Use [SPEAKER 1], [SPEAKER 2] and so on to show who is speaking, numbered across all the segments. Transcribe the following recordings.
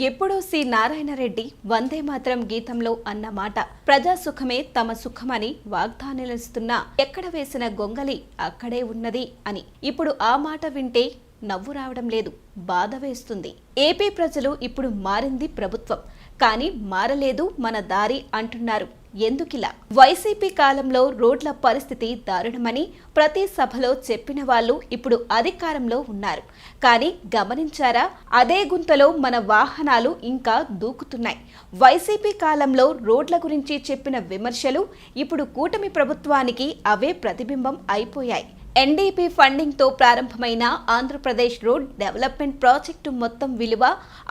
[SPEAKER 1] ఎప్పుడూ సి. నారాయణరెడ్డి వందే మాత్రం గీతంలో అన్న మాట. ప్రజాసుఖమే తమ సుఖమని వాగ్దానిస్తున్నా ఎక్కడ వేసిన గొంగలి అక్కడే ఉన్నది అని. ఇప్పుడు ఆ మాట వింటే నవ్వు రావడం లేదు బాధ వేస్తుంది. ఏపీ ప్రజలు ఇప్పుడు మారింది ప్రభుత్వం. కానీ మారలేదు మన దారి అంటున్నారు. ఎందుకిలా? వైసీపీ కాలంలో రోడ్ల పరిస్థితి దారుణమని ప్రతి సభలో చెప్పిన వాళ్ళు ఇప్పుడు అధికారంలో ఉన్నారు. కానీ గమనించారా? అదే గుంతలో మన వాహనాలు ఇంకా దూకుతున్నాయి. వైసీపీ కాలంలో రోడ్ల గురించి చెప్పిన విమర్శలు ఇప్పుడు కూటమి ప్రభుత్వానికి అవే ప్రతిబింబం అయిపోయాయి. ఎన్డీపీ ఫండింగ్తో ప్రారంభమైన ఆంధ్రప్రదేశ్ రోడ్ డెవలప్మెంట్ ప్రాజెక్టు మొత్తం విలువ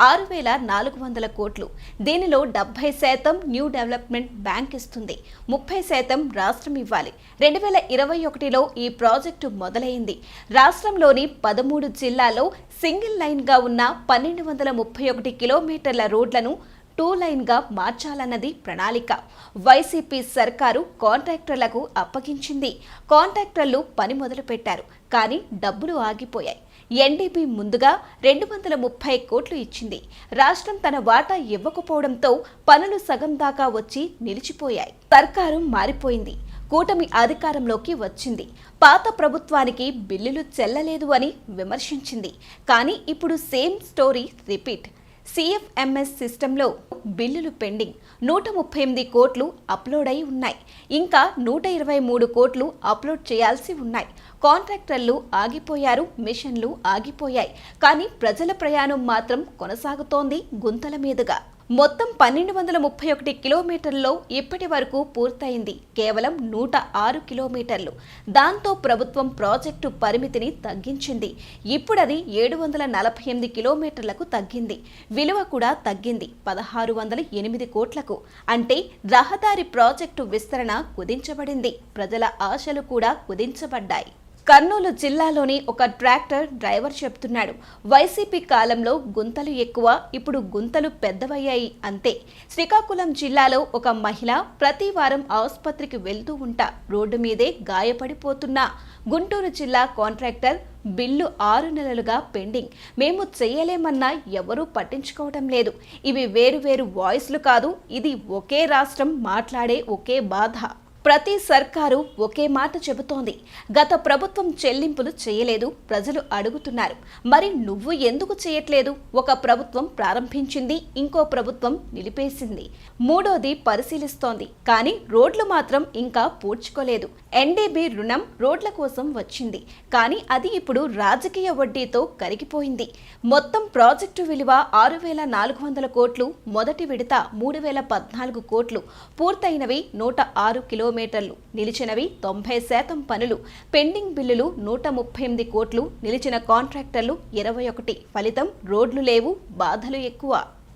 [SPEAKER 1] ఆరు వేల నాలుగు వందల కోట్లు. దీనిలో డెబ్బై శాతం న్యూ డెవలప్మెంట్ బ్యాంక్ ఇస్తుంది. ముప్పై శాతం రాష్ట్రం ఇవ్వాలి. రెండు వేల ఇరవై ఒకటిలో ఈ ప్రాజెక్టు మొదలైంది. రాష్ట్రంలోని పదమూడు జిల్లాల్లో సింగిల్ లైన్గా ఉన్న పన్నెండు వందల ముప్పై ఒకటి కిలోమీటర్ల రోడ్లను టూ లైన్గా మార్చాలన్నది ప్రణాళిక. వైసీపీ సర్కారు కాంట్రాక్టర్లకు అప్పగించింది. కాంట్రాక్టర్లు పని మొదలుపెట్టారు కానీ డబ్బులు ఆగిపోయాయి. ఎన్డీపీ ముందుగా రెండు వందల ముప్పై కోట్లు ఇచ్చింది. రాష్ట్రం తన వాటా ఇవ్వకపోవడంతో పనులు సగం దాకా వచ్చి నిలిచిపోయాయి. సర్కారు మారిపోయింది. కూటమి అధికారంలోకి వచ్చింది. పాత ప్రభుత్వానికి బిల్లులు చెల్లలేదు అని విమర్శించింది. కానీ ఇప్పుడు సేమ్ స్టోరీ రిపీట్. సిఎఫ్ఎంఎస్ సిస్టంలో బిల్లులు పెండింగ్. నూట ముప్పై ఎనిమిది కోట్లు అప్లోడ్ అయి ఉన్నాయి. ఇంకా నూట ఇరవై మూడు కోట్లు అప్లోడ్ చేయాల్సి ఉన్నాయి. కాంట్రాక్టర్లు ఆగిపోయారు మిషన్లు ఆగిపోయాయి. కానీ ప్రజల ప్రయాణం మాత్రం కొనసాగుతోంది గుంతల మీదుగా. మొత్తం పన్నెండు వందల ముప్పై ఒకటి కిలోమీటర్లలో ఇప్పటి వరకు పూర్తయింది. కేవలం నూట ఆరు కిలోమీటర్లు. దాంతో ప్రభుత్వం ప్రాజెక్టు పరిమితిని తగ్గించింది. ఇప్పుడది ఏడు వందల నలభై ఎనిమిది కిలోమీటర్లకు తగ్గింది. విలువ కూడా తగ్గింది. పదహారు వందల ఎనిమిది కోట్లకు. అంటే రహదారి ప్రాజెక్టు విస్తరణ కుదించబడింది. ప్రజల ఆశలు కూడా కుదించబడ్డాయి. కర్నూలు జిల్లాలోని ఒక ట్రాక్టర్ డ్రైవర్ చెప్తున్నాడు వైసీపీ కాలంలో గుంతలు ఎక్కువ ఇప్పుడు గుంతలు పెద్దవయ్యాయి అంతే. శ్రీకాకుళం జిల్లాలో ఒక మహిళ ప్రతి వారం ఆసుపత్రికి వెళ్తూ ఉంటా. రోడ్డు మీదే గాయపడిపోతున్నా. గుంటూరు జిల్లా కాంట్రాక్టర్ బిల్లు ఆరు నెలలుగా పెండింగ్. మేము చేయలేమన్నా ఎవరూ పట్టించుకోవటం లేదు. ఇవి వేరు వేరు వాయిస్లు కాదు. ఇది ఒకే రాష్ట్రం మాట్లాడే ఒకే బాధ. ప్రతి సర్కారు ఒకే మాట చెబుతోంది. గత ప్రభుత్వం చెల్లింపులు చేయలేదు ప్రజలు అడుగుతున్నారు. మరి నువ్వు ఎందుకు చేయట్లేదు? ఒక ప్రభుత్వం ప్రారంభించింది ఇంకో ప్రభుత్వం నిలిపేసింది. మూడోది పరిశీలిస్తోంది కానీ రోడ్లు మాత్రం ఇంకా పూడ్చుకోలేదు. ఎన్డీబీ రుణం రోడ్ల కోసం వచ్చింది కానీ అది ఇప్పుడు రాజకీయ వడ్డీతో కరిగిపోయింది. మొత్తం ప్రాజెక్టు విలువ ఆరు వేల నాలుగు వందల కోట్లు మొదటి విడత మూడు వేల పద్నాలుగు కోట్లు పూర్తయినవి నూట ఆరు కిలో కిలోమీటర్లు నిలిచినవి తొంభై శాతం పనులు. పెండింగ్ బిల్లులు నూట ముప్పై ఎనిమిది కోట్లు. నిలిచిన కాంట్రాక్టర్లు ఇరవై ఒకటి. ఫలితం రోడ్లు లేవు బాధలు ఎక్కువ.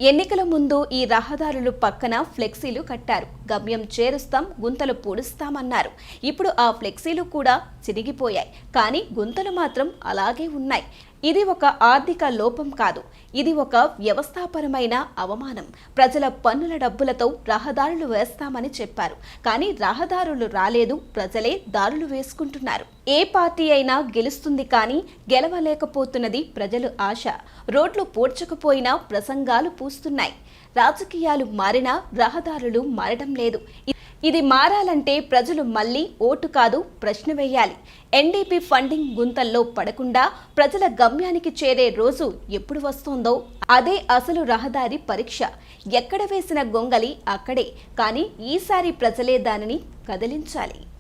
[SPEAKER 1] ఎన్నికల ముందు ఈ రహదారులు పక్కన ఫ్లెక్సీలు కట్టారు. గమ్యం చేరుస్తాం గుంతలు పూడుస్తామన్నారు. ఇప్పుడు ఆ ఫ్లెక్సీలు కూడా చిరిగిపోయాయి కానీ గుంతలు మాత్రం అలాగే ఉన్నాయి. ఇది ఒక ఆర్థిక లోపం కాదు. ఇది ఒక వ్యవస్థాపరమైన అవమానం. ప్రజల పన్నుల డబ్బులతో రహదారులు వేస్తామని చెప్పారు. కానీ రహదారులు రాలేదు. ప్రజలే దారులు వేసుకుంటున్నారు. ఏ పార్టీ అయినా గెలుస్తుంది కానీ గెలవలేకపోతున్నది ప్రజలు ఆశ. రోడ్లు పూడ్చకపోయినా ప్రసంగాలు పూస్తున్నాయి. రాజకీయాలు మారినా రహదారులు మారడం లేదు. ఇది మారాలంటే ప్రజలు మళ్ళీ ఓటు కాదు ప్రశ్న వేయాలి. ఎన్డీపీ ఫండింగ్ గుంతల్లో పడకుండా ప్రజల గమ్యానికి చేరే రోజు ఎప్పుడు వస్తుందో అదే అసలు రహదారి పరీక్ష. ఎక్కడ వేసిన గొంగలి అక్కడే. కానీ ఈసారి ప్రజలే దానిని కదిలించాలి.